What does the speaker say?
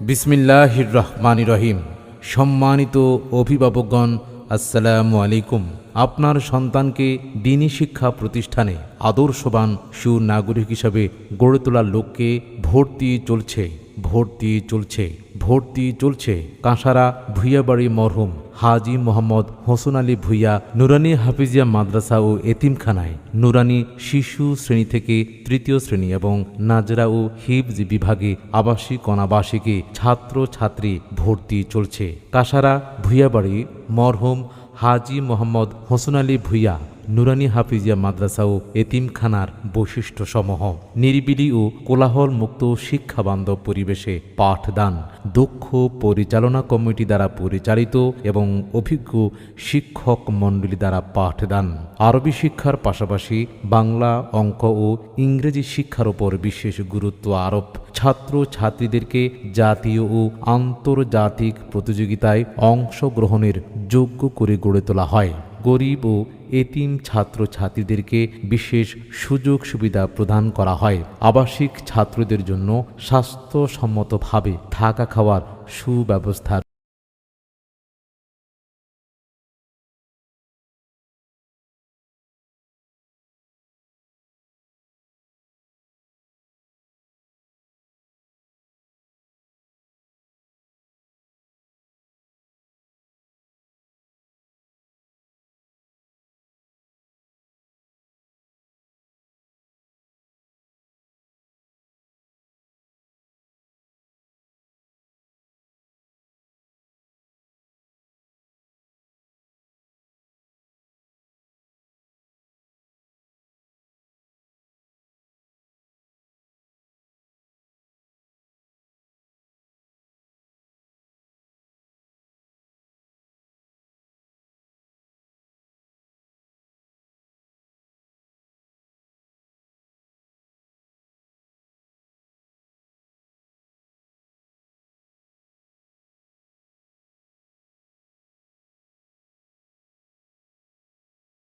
বিসমিল্লাহির রহমান রহিম সম্মানিত অভিভাবকগণ, আসসালামু আলাইকুম। আপনার সন্তানকে দিনী শিক্ষা প্রতিষ্ঠানে আদর্শবান সুনাগরিক হিসাবে গড়ে তোলার লক্ষ্যে ভর্তি চলছে ভর্তি চলছে। ভর্তি চলছে। কাঁসারা, ভুইয়াবাড়ি মরহুম হাজি মোহাম্মদ হোসেন আলী ভুইয়া, নুরানি হাফিজিয়া মাদ্রাসা ও এতিমখানায়। নুরানি শিশু শ্রেণি থেকে তৃতীয় শ্রেণি এবং নাজরা ও হিবজ বিভাগে আবাসিক অনাবাসিকে ছাত্র ছাত্রী ভর্তি চলছে। কাসারা, ভুইয়াবাড়ি মরহুম হাজি মোহাম্মদ হোসেন আলী ভুইয়া নুরানি হাফিজিয়া মাদ্রাসা ও এতিমখানার বৈশিষ্ট্য সমূহ নিরিবিলি ও কোলাহল মুক্ত শিক্ষাবান্ধব পরিবেশে পাঠদান, দক্ষ পরিচালনা কমিটি দ্বারা পরিচালিত এবং অভিজ্ঞ শিক্ষক মণ্ডলী দ্বারা পাঠদান। আরবি শিক্ষার পাশাপাশি বাংলা অঙ্ক ও ইংরেজি শিক্ষার ওপর বিশেষ গুরুত্ব আরোপ। ছাত্র ছাত্রীদেরকে জাতীয় ও আন্তর্জাতিক প্রতিযোগিতায় অংশগ্রহণের যোগ্য করে গড়ে তোলা হয়। গরিব ও এতিম ছাত্র ছাত্রীদেরকে বিশেষ সুযোগ সুবিধা প্রদান করা হয়। আবাসিক ছাত্রদের জন্য স্বাস্থ্যসম্মতভাবে থাকা খাওয়ার সুব্যবস্থার